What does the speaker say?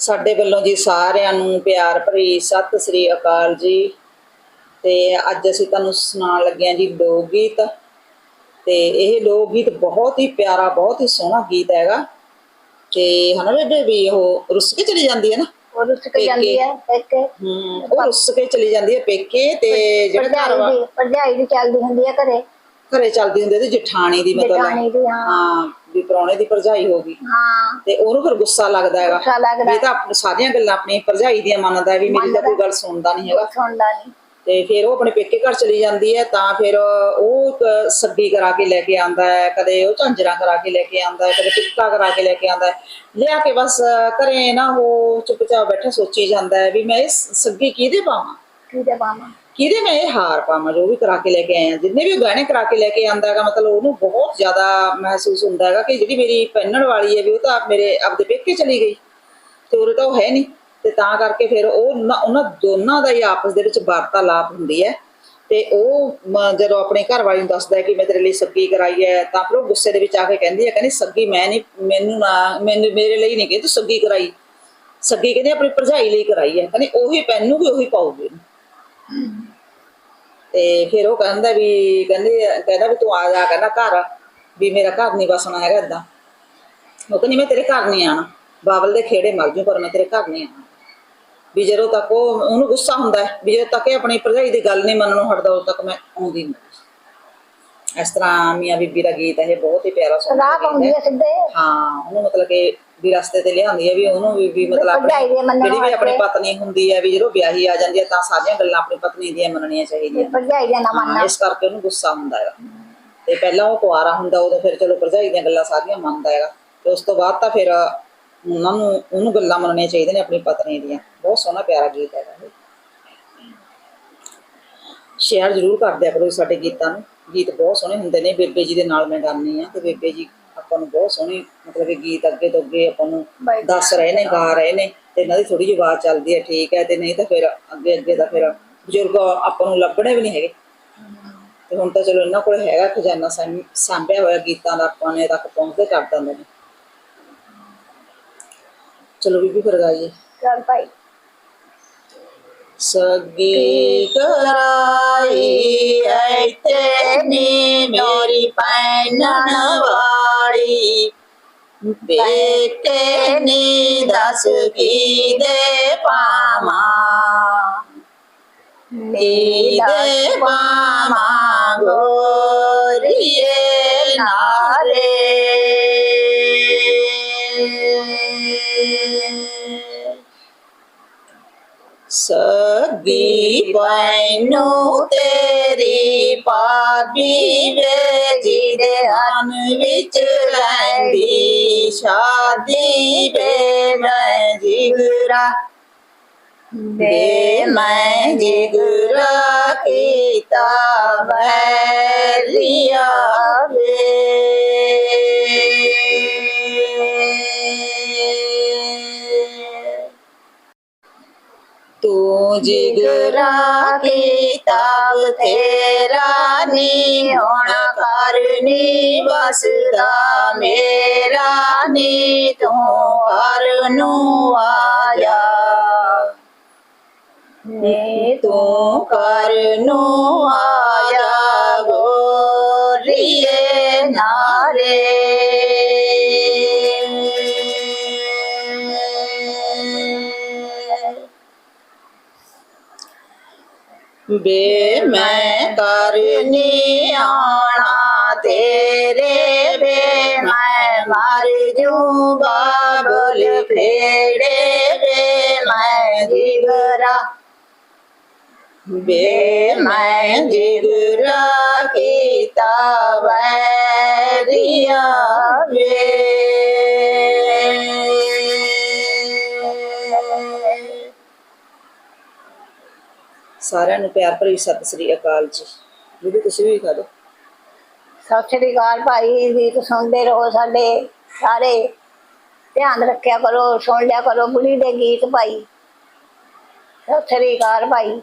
ਸਾਡੇ ਵੱਲੋਂ ਜੀ ਸਾਰਿਆਂ ਨੂੰ ਪਿਆਰ ਭਰੀ ਸਤਿ ਸ੍ਰੀ ਅਕਾਲ ਜੀ। ਤੇ ਅੱਜ ਅਸੀਂ ਤੁਹਾਨੂੰ ਸੁਣਾਉਣ ਲੱਗੇ ਹਾਂ ਜੀ ਲੋਕ ਗੀਤ। ਤੇ ਇਹ ਲੋਕ ਗੀਤ ਬਹੁਤ ਹੀ ਪਿਆਰਾ ਬਹੁਤ ਹੀ ਸੋਹਣਾ ਗੀਤ ਹੈਗਾ। ਤੇ ਹਨਾ ਬੇਬੇ ਵੀ ਉਹ ਰੁੱਸ ਕੇ ਚਲੀ ਜਾਂਦੀ ਹੈ ਨਾ? ਉਹ ਰੁੱਸ ਕੇ ਜਾਂਦੀ ਹੈ ਇੱਕ ਹਮ ਉਹ ਰੁੱਸ ਕੇ ਚਲੀ ਜਾਂਦੀ ਹੈ ਪੇਕੇ ਤੇ ਜਿਹੜਾ ਘਰ ਵਾ ਭਰਜਾਈ ਦੀ ਚੱਲਦੀ ਹੁੰਦੀ ਹੈ ਘਰੇ। ਘਰੇ ਚੱਲਦੀ ਹੁੰਦੀ ਹੈ ਤੇ ਜਠਾਣੀ ਦੀ ਮਤਲਬ। ਹਾਂ। ਪ੍ਰਾਹੁਣੇ ਦੀ ਭਰਜਾਈ ਹੋ ਗਈ। ਹਾਂ। ਤੇ ਉਹਨੂੰ ਫਿਰ ਗੁੱਸਾ ਲੱਗਦਾ ਹੈਗਾ। ਗੁੱਸਾ ਲੱਗਦਾ। ਵੀ ਇਹ ਤਾਂ ਆਪ- ਸਾਰੀਆਂ ਗੱਲਾਂ ਆਪਣੀ ਭਰਜਾਈ ਦੀਆਂ ਮੰਨਦਾ ਵੀ ਮੇਰੀ ਤਾਂ ਕੋਈ ਗੱਲ ਸੁਣਦਾ ਨਹੀਂ ਹੈਗਾ। ਸੁਣਦਾ ਨਹੀਂ। ਤੇ ਫਿਰ ਉਹ ਆਪਣੇ ਪੇਕੇ ਘਰ ਚਲੀ ਜਾਂਦੀ ਹੈ ਤਾਂ ਫਿਰ ਉਹ ਸੱਗੀ ਕਰਾ ਕੇ ਲੈ ਕੇ ਆਂਦਾ ਹੈ ਕਦੇ ਉਹ ਝਾਂਜਰਾਂ ਕਰਾ ਕੇ ਲੈ ਕੇ ਆਂਦਾ ਹੈ ਕਦੇ ਟਿੱਕਾ ਕਰਾ ਕੇ ਲੈ ਕੇ ਆਂਦਾ ਹੈ। ਲਿਆ ਕੇ ਬਸ ਘਰੇ ਨਾ ਉਹ ਚੁੱਪਚਾਪ ਬੈਠਾ ਸੋਚੀ ਜਾਂਦਾ ਹੈ ਵੀ ਮੈਂ ਇਹ ਸੱਗੀ ਕਿਹਦੇ ਪਾਵਾਂ? ਕਿਹਦੇ ਪਾਵਾਂ? ਕਿਹਦੇ ਮੈਂ ਇਹ ਹਾਰ ਪਾਵਾਂ, ਜੋ ਵੀ ਕਰਾ ਕੇ ਲੈ ਕੇ ਆਇਆ ਜਿੰਨੇ ਵੀ ਉਹ ਗਹਿਣੇ ਕਰਾ ਕੇ ਲੈ ਕੇ ਆਂਦਾ ਹੈਗਾ, ਮਤਲਬ ਉਹਨੂੰ ਬਹੁਤ ਜ਼ਿਆਦਾ ਮਹਿਸੂਸ ਹੁੰਦਾ ਹੈਗਾ ਕਿ ਜਿਹੜੀ ਮੇਰੀ ਪਹਿਨਣ ਵਾਲੀ ਹੈ ਵੀ ਉਹ ਤਾਂ ਮੇਰੇ ਆਪਦੇ ਪੇਕੇ ਚਲੀ ਗਈ ਤੇ ਉਰੇ ਤਾਂ ਉਹ ਹੈ ਨਹੀਂ ਤੇ ਤਾਂ ਕਰਕੇ ਫਿਰ ਉਹ ਉਹਨਾਂ ਦੋਨਾਂ ਦਾ ਹੀ ਆਪਸ ਦੇ ਵਿੱਚ ਵਾਰਤਾਲਾਪ ਹੁੰਦੀ ਹੈ ਤੇ ਉਹ ਜਦੋਂ ਆਪਣੇ ਘਰ ਵਾਲੀ ਨੂੰ ਦੱਸਦਾ ਹੈ ਕਿ ਮੈਂ ਤੇਰੇ ਲਈ ਸੱਗੀ ਕਰਾਈ ਹੈ, ਤਾਂ ਫਿਰ ਉਹ ਗੁੱਸੇ ਦੇ ਵਿੱਚ ਆ ਕੇ ਕਹਿੰਦੀ ਹੈ, ਕਹਿੰਦੀ ਸੱਗੀ ਮੈਂ ਨਹੀਂ, ਮੈਨੂੰ ਨਾ, ਮੈਨੂੰ, ਮੇਰੇ ਲਈ ਨਹੀਂ ਕਹਿੰਦੀ ਤੂੰ ਸੱਗੀ ਕਰਾਈ। ਸੱਗੀ ਕਹਿੰਦੀ ਆਪਣੀ ਭਰਜਾਈ ਲਈ ਕਰਾਈ ਹੈ, ਕਹਿੰਦੀ ਉਹੀ ਵੀ ਉਹੀ ਪਾਉਗੀ ਤੇ ਫਿਰ ਉਹ ਕਹਿੰਦਾ ਵੀ ਕਹਿੰਦੇ ਕਹਿੰਦਾ ਵੀ ਤੂੰ ਆ ਜਾ ਕਹਿੰਦਾ ਘਰ ਵੀ ਮੇਰਾ ਘਰ ਨਹੀਂ ਵਸਣਾ ਹੈਗਾ ਏਦਾਂ। ਉਹ ਕਹਿੰਦੀ ਮੈਂ ਤੇਰੇ ਘਰ ਨਹੀਂ ਆਣਾ ਬਾਬਲ ਦੇ ਖੇੜੇ ਮਰ ਜੂ ਪਰ ਮੈਂ ਤੇਰੇ ਘਰ ਨਹੀਂ ਆਣਾ ਵੀ ਜਦੋਂ ਤੱਕ ਉਹ ਉਹਨੂੰ ਗੁੱਸਾ ਹੁੰਦਾ ਹੈ ਵੀ ਜਦੋਂ ਤੱਕ ਇਹ ਆਪਣੀ ਭਰਜਾਈ ਦੀ ਗੱਲ ਨਹੀਂ ਮੰਨਣੋਂ ਹਟਦਾ ਉਦੋਂ ਤੱਕ ਮੈਂ ਆਉਂਦੀ ਨਹੀਂ ਇਸ ਤਰ੍ਹਾਂ ਮੀਆਂ ਬੀਬੀ ਦਾ ਗੀਤ ਹੈ ਬਹੁਤ ਹੀ ਪਿਆਰਾ ਰਾਹ ਪਾਉਂਦੀ ਹੈ ਹੈ ਸਿੱਧੇ। ਹਾਂ ਉਹਨੂੰ ਮਤਲਬ ਕਿ ਵੀ ਰਸਤੇ ਤੇ ਲਿਆਉਂਦੀ ਹੈ ਵੀ ਉਹਨੂੰ ਵੀ ਵੀ ਮਤਲਬ ਭਰਜਾਈ ਦੇ ਆਪਣੀ ਮੰਨਣੋਂ ਜਿਹੜੀ ਵੀ ਆਪਣੀ। ਪਤਨੀ ਹੁੰਦੀ ਹੈ ਵੀ ਜਦੋਂ ਵਿਆਹੀ ਆ ਜਾਂਦੀ ਹੈ ਤਾਂ ਸਾਰੀਆਂ ਗੱਲਾਂ ਆਪਣੀ ਪਤਨੀ ਦੀਆਂ ਮੰਨਣੀਆਂ ਚਾਹੀਦੀਆਂ। ਭਰਜਾਈ ਦਾ ਨਾ ਹਾਂ, ਮੰਨਣਾ ਇਸ ਕਰਕੇ ਉਹਨੂੰ ਗੁੱਸਾ ਹੁੰਦਾ ਹੈਗਾ। ਤੇ ਪਹਿਲਾਂ ਉਹ ਕੁਆਰਾ ਹੁੰਦਾ ਉਦੋਂ ਫਿਰ ਚਲੋ ਭਰਜਾਈ ਦੀਆਂ ਗੱਲਾਂ ਸਾਰੀਆਂ ਮੰਨਦਾ ਹੈਗਾ। ਤੇ ਉਸ ਤੋਂ ਬਾਅਦ ਤਾਂ ਫਿਰ ਉਹਨਾਂ ਨੂੰ ਉਹਨੂੰ ਗੱਲਾਂ ਮੰਨਣੀਆਂ ਚਾਹੀਦੀਆਂ ਨੇ ਆਪਣੀ ਪਤਨੀ ਦੀਆਂ। ਬਹੁਤ ਸੋਹਣਾ ਪਿਆਰਾ ਗੀਤ ਹੈਗਾ ਇਹ। ਸ਼ੇਅਰ ਜ਼ਰੂਰ ਕਰ ਦਿਆ ਕਰੋ ਸਾਡੇ ਗੀਤਾਂ ਨੂੰ। ਗੀਤ ਬਹੁਤ ਸੋਹਣੇ ਹੁੰਦੇ ਨੇ। ਬੇਬੇ ਜੀ ਦੇ ਨਾਲ ਮੈਂ ਗਾਉਂਦੀ ਆ ਤੇ ਬੇਬੇ ਜੀ ਆਪਾਂ ਨੂੰ ਬਹੁਤ ਸੋਹਣੇ ਮਤਲਬ ਕਿ ਗੀਤ ਅੱਗੇ ਤੋਂ ਅੱਗੇ ਆਪਾਂ ਨੂੰ ਦੱਸ ਰਹੇ ਨੇ ਗਾ ਰਹੇ ਨੇ ਤੇ ਇਹਨਾਂ ਦੀ ਥੋੜੀ ਜਿਹੀ ਆਵਾਜ਼ ਚੱਲਦੀ ਹੈ ਠੀਕ ਹੈ ਤੇ ਨਹੀਂ ਤਾਂ ਫਿਰ ਅੱਗੇ ਅੱਗੇ ਤਾਂ ਫਿਰ ਬਜ਼ੁਰਗ ਆਪਾਂ ਨੂੰ ਲੱਭਣੇ ਵੀ ਨਹੀਂ ਹੈਗੇ। ਤੇ ਹੁਣ ਤਾਂ ਚਲੋ ਇਹਨਾਂ ਕੋਲ ਹੈਗਾ ਖਜ਼ਾਨਾ ਸਾਂਭ- ਸਾਂਭਿਆ ਹੋਇਆ ਗੀਤਾਂ ਦਾ ਆਪਾਂ ਨੇ ਤੱਕ ਪਹੁੰਚਦੇ ਕਰ ਦਿੰਦੇ ਨੇ। ਚਲੋ ਬੀਬੀ ਫਿਰ ਗਾਈਏ। ਚੱਲ ਭਾਈ। ਸਗੀ ਕਰਾਈ ਐਤੇ ਨੀ ਮੇਰੀ ਪੈਨਣ ਵਾਲੀ ਬੇਟੇ ਨੀ ਦਸ ਕੀ ਦੇ ਪਾਵਾਂ ਨੀ ਦੇ ਪਾਵਾਂ ਗੋਰੀਏ ਨਾਰੇ ਸਗੀ ਬੈਨੂ ਤੇਰੀ ਪਾਪੀ ਵੇ ਜਿਹਦੇ ਹਨ ਵਿੱਚ ਰਹਿੰਦੀ ਸ਼ਾਦੀ ਵੇ, ਮੈਂ ਜਿਗਰਾ ਦੇ, ਮੈਂ ਜਿਗਰਾ ਕੀਤਾ ਵੈਰੀਆ ਵੇ। ਤੂੰ ਜਿਗਰਾ ਕਿਤਾਬ ਤੇਰਾ ਨੀ ਹੁਣ ਕਰਨੀ ਬਸਦਾ ਮੇਰਾ ਨੀ ਤੂੰ ਕਰ ਨੂੰ ਆ ਜਾ ਨੀ ਤੂੰ ਕਰ ਨੂੰ ਆ ਜਾ ਗੋਰੀਏ ਨਾਰੇ ਬੇ ਮੈਂ ਕਰਨੀ ਆਣਾ ਤੇਰੇ ਬੇ ਮੈਂ ਮਰ ਜੂ ਬਾਬਲ ਫੇੜੇ ਬੇ ਮੈਂ ਜਿਗਰਾ। ਬੇ ਮੈਂ ਜਿਗਰਾ ਕੀਤਾ ਵੈਰੀਆ ਵੇ ਸਾਰਿਆਂ ਨੂੰ ਪਿਆਰ ਭਰੀ ਸਤਿ ਸ੍ਰੀ ਅਕਾਲ ਜੀ। ਵੀਡੀਓ ਤੁਸੀਂ ਵੀ ਖਾ ਦਿਓ ਸਤਿ ਸ੍ਰੀ ਅਕਾਲ ਭਾਈ ਗੀਤ ਸੁਣਦੇ ਰਹੋ ਸਾਡੇ ਸਾਰੇ। ਧਿਆਨ ਰੱਖਿਆ ਕਰੋ, ਸੁਣ ਲਿਆ ਕਰੋ ਬੁੜੀ ਦੇ ਗੀਤ ਭਾਈ। ਸਤਿ ਸ੍ਰੀ ਅਕਾਲ ਭਾਈ।